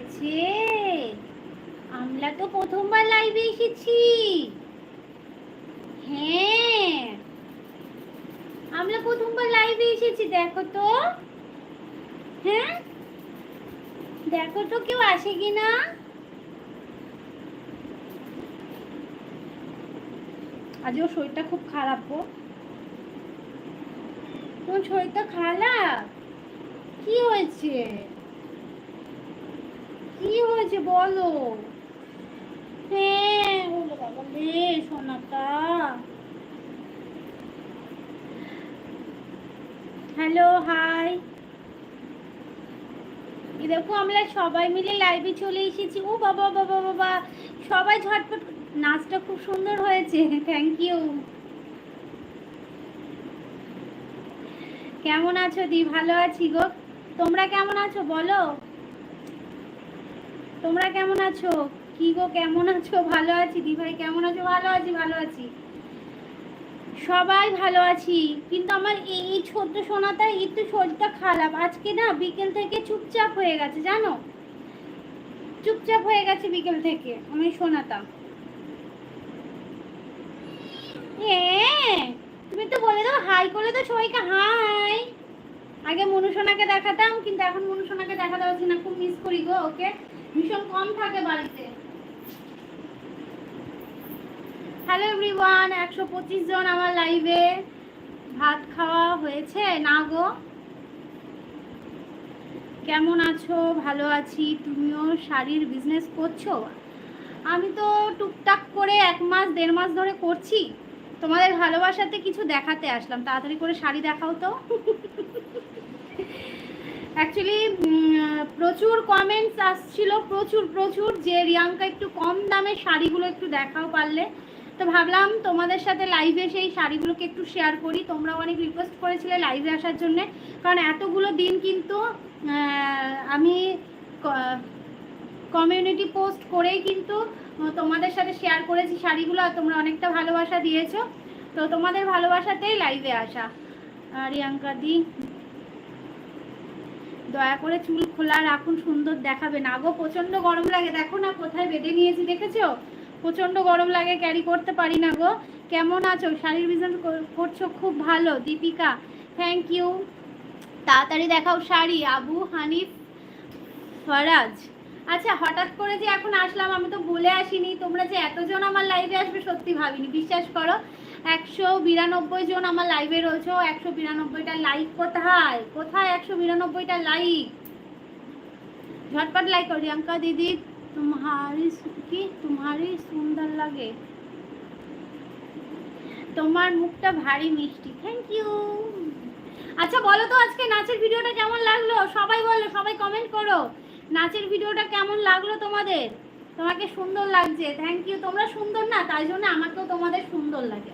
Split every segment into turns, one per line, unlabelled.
হয়েছে। আমরা তো প্রথমবার লাইভে এসেছি। হ্যাঁ। আমরা প্রথমবার লাইভে এসেছি, দেখো তো। হ্যাঁ? দেখো তো কেউ আসে কিনা আজ ওর শরীরটা খুব খারাপ গো। তোমার শরীরটা খারাপ? কি হয়েছে? কি হয়েছে বলো? হ্যাঁ হ্যালো, হাই। দেখো, আমরা সবাই মিলে লাইভে চলে এসেছি। ও বাবা বাবা বাবা সবাই ঝটপট নাচটা খুব সুন্দর হয়েছে। থ্যাংক ইউ কেমন আছো দি? ভালো আছি গো। তোমরা কেমন আছো বলো? তোমরা কেমন আছো? কি গো, কেমন আছো? ভালো আছি দি ভাই কেমন আছো? ভালো আছি ভালো আছি। সবাই ভালো আছি, কিন্তু আমার এই ছোট্ট সোনাটা একটু শরীরটা খারাপ। আজকে না বিকেল থেকে চুপচাপ হয়ে গেছে, জানো? চুপচাপ হয়ে গেছে বিকেল থেকে আমি সোনাটা। তুমি তো বলে দাও হাই করে তো সবাইকে হাই আগে মনুসোনাকে দেখাতাম, কিন্তু এখন মনুসোনাকে দেখাতে পারছি না, খুব মিস করি গো ওকে। ভীষণ কম থাকে বাড়িতে। হ্যালো এভরিওয়ান একশো পঁচিশ জন আমার লাইভে ভাত খাওয়া হয়েছে? না গো। কেমন আছো? ভালো আছি। তুমিও শাড়ির বিজনেস করছ? আমি তো টুকটাক করে এক মাস, দেড় মাস ধরে করছি। তোমাদের ভালোবাসাতে কিছু দেখাতে আসলাম। তাড়াতাড়ি করে শাড়ি দেখাও তো। অ্যাকচুয়ালি প্রচুর কমেন্টস আসছিল, প্রচুর প্রচুর, যে রিয়াঙ্কা একটু কম দামে শাড়িগুলো একটু দেখাও পারলে। তো ভাবলাম তোমাদের সাথে লাইভে সেই শাড়িগুলোকে একটু শেয়ার করি। তোমরা অনেক রিকোয়েস্ট করেছিলে লাইভে আসার জন্যে। কারণ এতগুলো দিন কিন্তু আমি কমিউনিটি পোস্ট করেই কিন্তু তোমাদের সাথে শেয়ার করেছি শাড়িগুলো আর তোমরা অনেকটা ভালোবাসা দিয়েছ। তো তোমাদের ভালোবাসাতেই লাইভে আসা। রিয়াঙ্কা দি দয়া করে চুল খোলা রাখুন, সুন্দর দেখাবে না গো প্রচণ্ড গরম লাগে। দেখো না, কোথায় বেঁধে নিয়েছি, দেখেছ? প্রচণ্ড গরম লাগে ক্যারি করতে পারি না গো। কেমন আছো? শাড়ির বিজনেস করছ খুব ভালো, দীপিকা। থ্যাংক ইউ তাড়াতাড়ি দেখাও শাড়ি। আবু, হানিফ, ফরাজ। আচ্ছা হঠাৎ করে যে এখন আসলাম, আমি তো বলে আসিনি। তোমরা যে এতজন আমার লাইভে আসবে, সত্যি ভাবিনি। বিশ্বাস করো একশো বিরানব্বই জন আমার লাইভে রয়েছে একশো বিরানব্বইটা লাইক কোথায় কোথায় একশো বিরানব্বইটা লাইক झटपट लाइक कर रियंका दीदी तुम्हारी কি तुम्हारी সুন্দর লাগে তোমার মুখটা ভারী মিষ্টি থ্যাংক ইউ আচ্ছা বলো তো আজকে নাচের ভিডিওটা কেমন লাগলো সবাই বলো সবাই কমেন্ট করো নাচের ভিডিওটা কেমন লাগলো তোমাদের তোমাকে সুন্দর লাগছে থ্যাংক ইউ তোমরা সুন্দর না তাই জন্য আমাকেও তোমাদের সুন্দর লাগে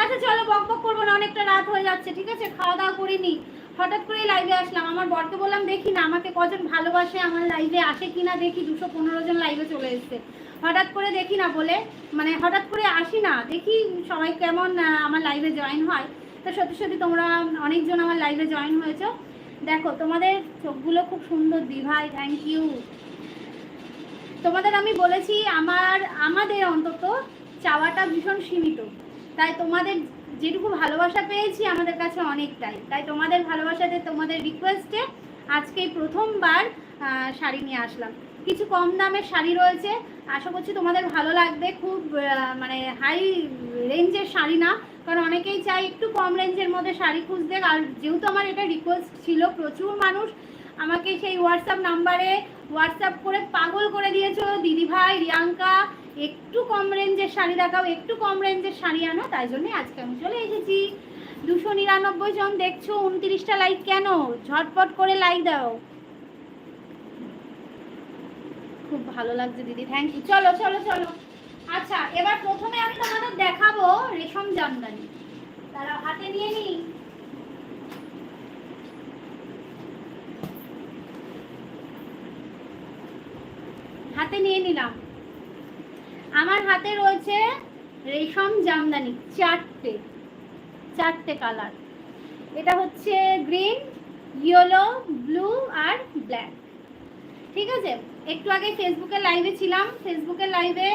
আচ্ছা চলো, বক বক করব না, অনেকটা রাত হয়ে যাচ্ছে, ঠিক আছে? খাওয়া দাওয়া করিনি। হঠাৎ করেই লাইভে আসলাম। আমার বরকে বললাম, দেখি না, আমাকে কজন ভালোবাসে, আমার লাইভে আসে কিনা দেখি দুশো পনেরো জন লাইভে চলে এসছে। হঠাৎ করে দেখি না বলে মানে হঠাৎ করে আসি না, দেখি সবাই কেমন আমার লাইভে জয়েন হয়। তো সত্যি সত্যি তোমরা অনেকজন আমার লাইভে জয়েন হয়েছো। দেখো, তোমাদের চোখগুলো খুব সুন্দর, দিভাই থ্যাংক ইউ তোমাদের আমি বলেছি, আমার, আমাদের অন্তত চাওয়াটা ভীষণ সীমিত। তাই তোমাদের যেটুকু ভালোবাসা পেয়েছি আমাদের কাছে অনেকটাই। তাই তোমাদের ভালোবাসাতে, তোমাদের রিকোয়েস্টে আজকে প্রথমবার শাড়ি নিয়ে আসলাম। কিছু কম দামের শাড়ি রয়েছে। আশা করছি তোমাদের ভালো লাগবে। খুব মানে হাই রেঞ্জের শাড়ি না, কারণ অনেকেই চাই একটু কম রেঞ্জের মধ্যে শাড়ি খুঁজতে। আর যেহেতু আমার এটা রিকোয়েস্ট ছিল, প্রচুর মানুষ আমাকে সেই হোয়াটসঅ্যাপ নাম্বারে হোয়াটসঅ্যাপ করে পাগল করে দিয়েছ দিদিভাই, রিয়াঙ্কা একটু কম রেঞ্জের শাড়ি দেখাও, একটু কম রেঞ্জের শাড়ি আনো, তাই জন্য আজকে আমি চলে এসেছি। দুশো নিরানব্বই জন দেখছ, উনত্রিশটা লাইক কেন? ঝটপট করে লাইক দাও। খুব ভালো লাগছে দিদি থ্যাংক ইউ চলো চলো চলো। আচ্ছা এবার প্রথমে আমি তোমাদের দেখাবো রেশম জামদানি। তারা হাতে নিয়ে নিই। হাতে নিয়ে নিলাম। আমার হাতে রয়েছে রেশম জামদানি, চারটে চারটে কালার এটা হচ্ছে গ্রিন ইয়েলো ব্লু আর ব্ল্যাক ঠিক আছে? একটু আগে ফেসবুকে লাইভে ছিলাম। ফেসবুকের লাইভে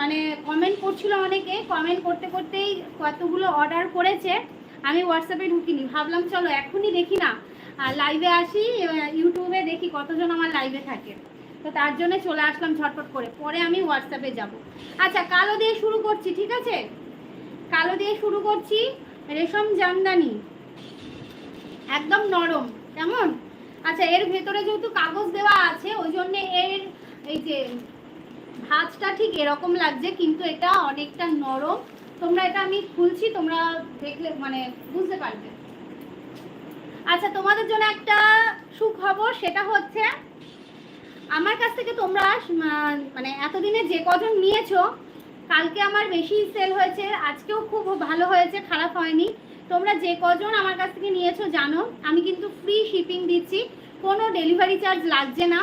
মানে কমেন্ট করছিল অনেকে। কমেন্ট করতে করতেই কতগুলো অর্ডার করেছে। আমি হোয়াটসঅ্যাপে ঢুকিনি। ভাবলাম, চলো এখনই দেখি না। লাইভে আসি ইউটিউবে দেখি কতজন আমার লাইভে থাকে। তো তার জন্য চলে আসলাম ঝটপট করে। পরে আমি হোয়াটসঅ্যাপে যাব। আচ্ছা কালো দিয়ে শুরু করছি, ঠিক আছে? কালো দিয়ে শুরু করছি, রেশম জামদানি। একদম নরম, কেমন? আচ্ছা এর ভেতরে যেহেতু কাগজ দেওয়া আছে, ওই জন্য এর এই যে ভাঁজটা ঠিক এরকম লাগছে, কিন্তু এটা অনেকটা নরম। তোমরা এটা আমি খুলছি, তোমরা দেখলে মানে বুঝতে পারবে। আচ্ছা তোমাদের জন্য একটা সুখবর, সেটা হচ্ছে আমার কাছ থেকে তোমরা মানে এতদিনে যে কজন নিয়েছো, কালকে আমার বেশি সেল হয়েছে, আজকেও খুব ভালো হয়েছে, খারাপ হয়নি। তোমরা যে কজন আমার কাছ থেকে নিয়েছো জানো, আমি কিন্তু ফ্রি শিপিং দিচ্ছি, কোনো ডেলিভারি চার্জ লাগছে না।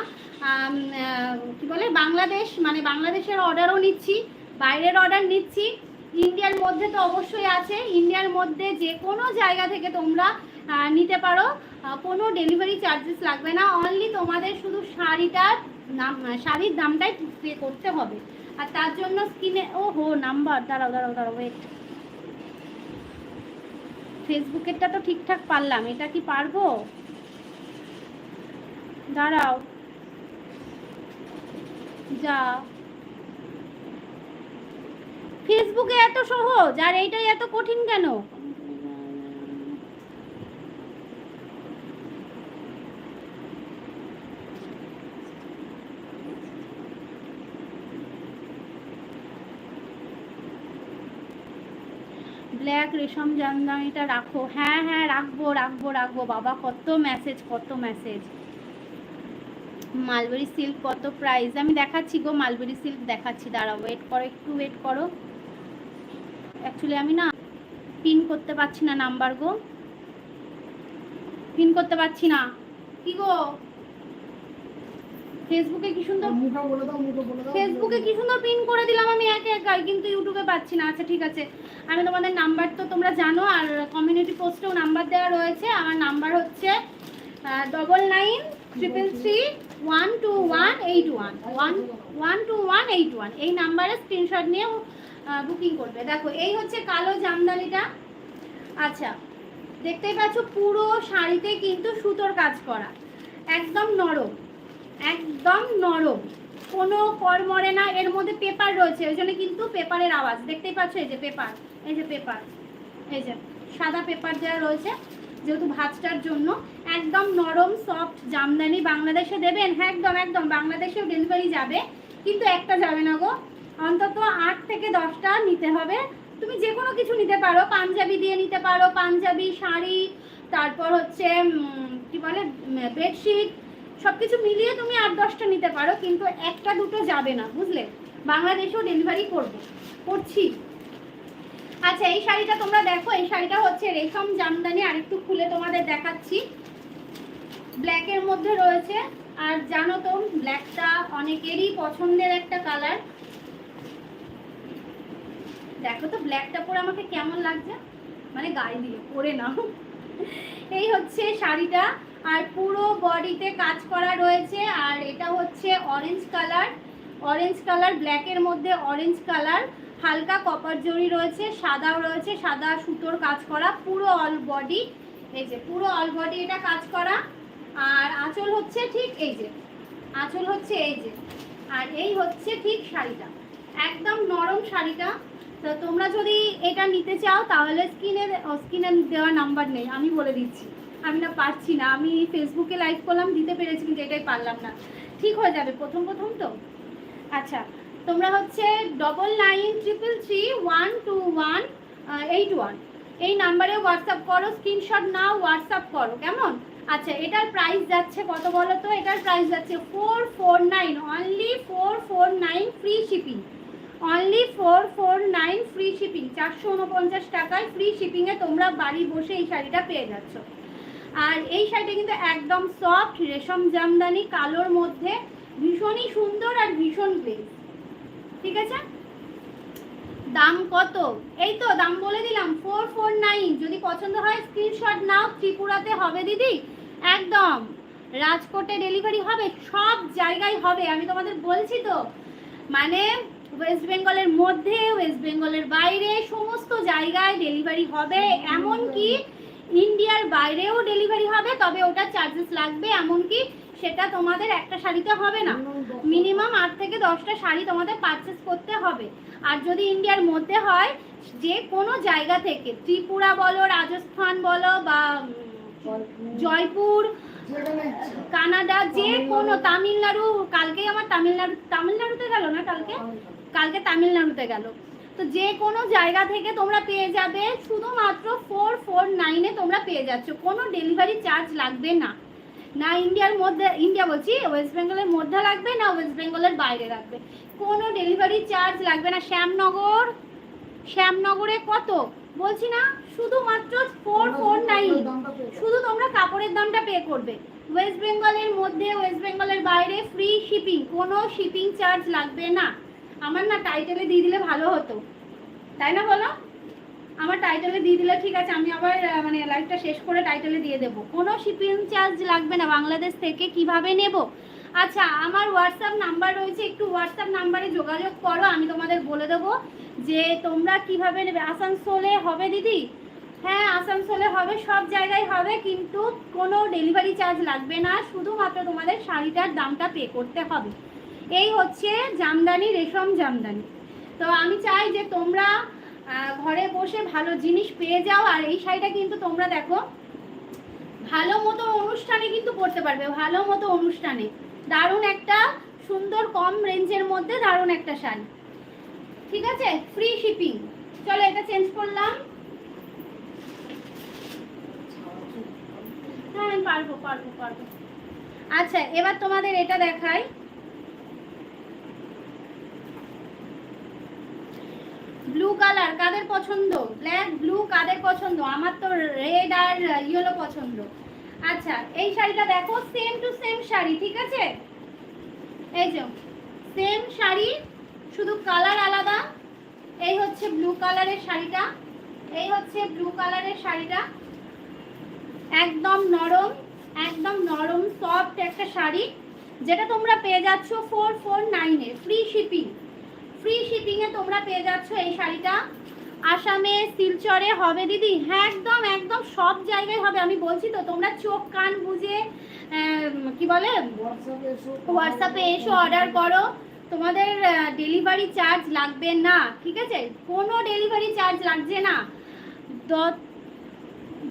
কি বলে, বাংলাদেশ মানে বাংলাদেশের অর্ডারও নিচ্ছি, বাইরের অর্ডার নিচ্ছি। ইন্ডিয়ার মধ্যে তো অবশ্যই আছে ইন্ডিয়ার মধ্যে যে কোনো জায়গা থেকে তোমরা নিতে পারো। কোনো ডেলিভারি চার্জেস লাগবে না। অনলি তোমাদের শুধু শাড়িটার নাম শাড়ির দামটাই পে করতে হবে। আর তার জন্য স্ক্রিনে ও হো নাম্বার দাঁড়াও দাঁড়াও দাঁড়াও ওয়েট ফেসবুকেরটা তো ঠিকঠাক পারলাম। এটা কি পারব? দাঁড়াও। যা। ফেসবুকে এত সহজ? আর এইটাই এত কঠিন কেন ব্ল্যাক রেশম জামদানিটা রাখো। হ্যাঁ হ্যাঁ রাখব রাখব রাখব। বাবা, কত মেসেজ কত মেসেজ মালবেরি সিল্ক কত প্রাইস আমি দেখাচ্ছি গো মালবেরি সিল্ক দেখাচ্ছি। দাঁড়াও ওয়েট করো, একটু ওয়েট করো। অ্যাকচুয়ালি আমি না পিন করতে পারছি না নাম্বার গো। পিন করতে পারছি না। কি গো? ফেসবুকে কি সুন্দর
মুখা বলে দাও মুখা বলে দাও।
ফেসবুকে কি সুন্দর পিন করে দিলাম আমি একে একাই কিন্তু ইউটিউবে পাচ্ছি না। আচ্ছা ঠিক আছে। আমি তোমাদের নাম্বার তো তোমরা জানো আর কমিউনিটি পোস্টেও নাম্বার দেওয়া রয়েছে। আমার নাম্বার হচ্ছে double nine triple three one two one eight one one one two one eight one এই নাম্বারে স্ক্রিনশট নিয়ে বুকিং করবে। দেখো এই হচ্ছে কালো জামদানিটা। আচ্ছা দেখতেই পাচ্ছ পুরো শাড়িতে কিন্তু সুতোর কাজ করা। একদম নরম। একদম নরম। কোনো কড়মড়ে না, এর মধ্যে পেপার রয়েছে, ওই জন্য কিন্তু পেপারের আওয়াজ। দেখতেই পাচ্ছ? এই যে পেপার, এই যে পেপার, এই যে সাদা পেপার দেওয়া রয়েছে, যেহেতু ভাজটার জন্য একদম নরম সফট জামদানি বাংলাদেশে দেবেন। হ্যাঁ একদম একদম, বাংলাদেশেও ডেলিভারি যাবে, কিন্তু একটা যাবে না গো। অন্তত আট থেকে দশটা নিতে হবে। তুমি যে কোনো কিছু নিতে পারো, পাঞ্জাবি দিয়ে নিতে পারো, পাঞ্জাবি, শাড়ি, তারপর হচ্ছে কি বলে বেডশিট সব কিছু মিলিয়ে তুমি আট দশটা নিতে পারো, কিন্তু একটা দুটো যাবে না, বুঝলে? বাংলাদেশেও ডেলিভারি করব। করছি। আচ্ছা এই শাড়িটা তোমরা দেখো, এই শাড়িটা হচ্ছে রেশম জামদানি আর একটু খুলে তোমাদের দেখাচ্ছি। ব্ল্যাকের মধ্যে রয়েছে, আর জানো তো ব্ল্যাকটা অনেকেরই পছন্দের একটা কালার দেখো তো ব্ল্যাকটা পরে আমাকে কেমন লাগছে? মানে গায়ে দিয়ে পরে নাও। এই হচ্ছে শাড়িটা। আর পুরো বডিতে কাজ করা রয়েছে, আর এটা হচ্ছে অরেঞ্জ কালার অরেঞ্জ কালার ব্ল্যাকের মধ্যে অরেঞ্জ কালার হালকা কপার জড়ি রয়েছে, সাদাও রয়েছে, সাদা সুতোর কাজ করা, পুরো অল বডি এই যে, পুরো অল বডি এটা কাজ করা। আর আঁচল হচ্ছে ঠিক এই যে, আঁচল হচ্ছে এই যে। আর এই হচ্ছে ঠিক শাড়িটা, একদম নরম শাড়িটা। তো তোমরা যদি এটা নিতে চাও, তাহলে স্ক্রিনে স্ক্রিনে দেওয়া নাম্বার নেই, আমি বলে দিচ্ছি। আমি না পারছি না। আমি ফেসবুকে লাইভ করলাম, দিতে পেরেছি, কিন্তু এটাই পারলাম না। ঠিক হয়ে যাবে, প্রথম প্রথম তো? আচ্ছা তোমরা হচ্ছে double nine triple three one two one eight one এই নাম্বারে হোয়াটসঅ্যাপ করো স্ক্রিনশট নাও হোয়াটসঅ্যাপ করো, কেমন? আচ্ছা এটার প্রাইস যাচ্ছে কত বলো তো? এটার প্রাইস যাচ্ছে four four nine only four four nine free shipping only four four nine free shipping চারশো উনপঞ্চাশ টাকায় ফ্রি শিপিংয়ে তোমরা বাড়ি বসে এই শাড়িটা পেয়ে যাচ্ছ। আর এই শাড়িটা কিন্তু একদম সফট রেশম জামদানি কালোর মধ্যে ভীষণই সুন্দর আর ভীষণ গ্লেজ ঠিক আছে? দাম কত? এই তো দাম বলে দিলাম ফোর ফোর নাইন যদি পছন্দ হয় স্ক্রিনশট নাও ত্রিপুরাতে হবে দিদি। একদম রাজকোটে ডেলিভারি হবে সব জায়গায় হবে। আমি তোমাদের বলছি তো মানে ওয়েস্ট বেঙ্গলের মধ্যে ওয়েস্ট বেঙ্গলের বাইরে সমস্ত জায়গায় ডেলিভারি হবে। এমনকি ইন্ডিয়ার বাইরেও ডেলিভারি হবে, তবে ওটা চার্জেস লাগবে, এমনকি সেটা তোমাদের একটা শাড়িতে হবে না। মিনিমাম আট থেকে দশটা শাড়ি তোমাদের পারচেস করতে হবে। আর যদি ইন্ডিয়ার মধ্যে হয়, যে কোনো জায়গা থেকে, ত্রিপুরা বলো, রাজস্থান বলো, বা জয়পুর, কানাডা, যে কোনো তামিলনাড়ু, কালকেই আমার তামিলনাড়ু, তামিলনাড়ুতে গেল না কালকে? কালকে তামিলনাড়ুতে গেল। তো যে কোনো জায়গা থেকে তোমরা পেয়ে যাবে, শুধুমাত্র ফোর ফোর নাইনে তোমরা পেয়ে যাচ্ছ। কোনো ডেলিভারি চার্জ লাগবে না। না ইন্ডিয়ার মধ্যে ইন্ডিয়া বলছি ওয়েস্ট বেঙ্গলের মধ্যে লাগবে, না ওয়েস্ট বেঙ্গলের বাইরে লাগবে। কোনো ডেলিভারি চার্জ লাগবে না। শ্যামনগর, শ্যামনগরে কত? বলছি না, শুধুমাত্র ফোর ফোর নাইন শুধু তোমরা কাপড়ের দামটা পে করবে। ওয়েস্ট বেঙ্গলের মধ্যে ওয়েস্ট বেঙ্গলের বাইরে ফ্রি শিপিং কোনো শিপিং চার্জ লাগবে না। আমার না টাইটেলে দিয়ে দিলে ভালো হতো। তাই না বলো? আমার টাইটেলে দিয়ে দিলে ঠিক আছে, আমি আবার মানে লাইভটা শেষ করে টাইটেলে দিয়ে দেবো। কোনো শিপিং চার্জ লাগবে না বাংলাদেশ থেকে, কীভাবে নেব? আচ্ছা আমার হোয়াটসঅ্যাপ নাম্বার রয়েছে, একটু হোয়াটসঅ্যাপ নাম্বারে যোগাযোগ করো, আমি তোমাদের বলে দেবো যে তোমরা কীভাবে নেবে। আসানসোলে হবে দিদি? হ্যাঁ আসানসোলে হবে, সব জায়গায় হবে, কিন্তু কোনো ডেলিভারি চার্জ লাগবে না, শুধুমাত্র তোমাদের শাড়িটার দামটা পে করতে হবে। এই হচ্ছে জামদানি, রেশম জামদানি। তো আমি চাই যে তোমরা ঘরে বসে ভালো জিনিস পেয়ে যাও, আর এই শাড়িটা কিন্তু তোমরা দেখো, ভালো মতো অনুষ্ঠানে কিন্তু পড়তে পারবে, ভালো মতো অনুষ্ঠানে। দারুণ একটা সুন্দর কম রেঞ্জের মধ্যে দারুণ একটা শাড়ি। ঠিক আছে? ফ্রি শিপিং চলো এটা চেঞ্জ করলাম। হ্যাঁ পারব পারব পারব। আচ্ছা এবার তোমাদের এটা দেখাই। ব্লু কালার কাদের পছন্দ? ব্ল্যাক ব্লু কাদের পছন্দ? আমার তো রেড আর ইয়েলো পছন্দ। আচ্ছা এই শাড়িটা দেখো সেম টু সেম শাড়ি, ঠিক আছে? এই যে সেম শাড়ি, শুধু কালার আলাদা। এই হচ্ছে ব্লু কালারের শাড়িটা। এই হচ্ছে ব্লু কালারের শাড়িটা। একদম নরম একদম নরম সফট একটা শাড়ি, যেটা তোমরা পেয়ে যাচ্ছ ফোর ফোর নাইনে ফ্রি শিপিং ফ্রি শিপিংয়ে তোমরা পেয়ে যাচ্ছ এই শাড়িটা। আসামে, শিলচরে হবে দিদি? হ্যাঁ একদম একদম সব জায়গায় হবে, আমি বলছি তো, তোমরা চোখ, কান বুঝে কি বলে? হোয়াটসঅ্যাপে এসো অর্ডার করো। তোমাদের ডেলিভারি চার্জ লাগবে না, ঠিক আছে? কোনো ডেলিভারি চার্জ লাগছে না।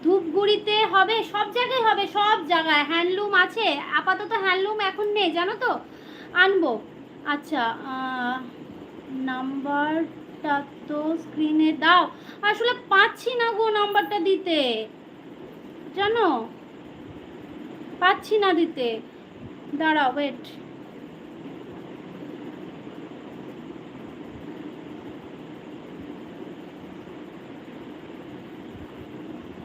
ধূপগুড়িতে হবে, সব জায়গায় হবে, সব জায়গায়। হ্যান্ডলুম আছে, আপাতত হ্যান্ডলুম এখন নেই, জানো তো? আনব। আচ্ছা নাম্বারটা তো স্ক্রিনে দাও। আসলে পাচ্ছি না গো নাম্বারটা দিতে। জানো? পাচ্ছি না দিতে। দাঁড়াও ওয়েট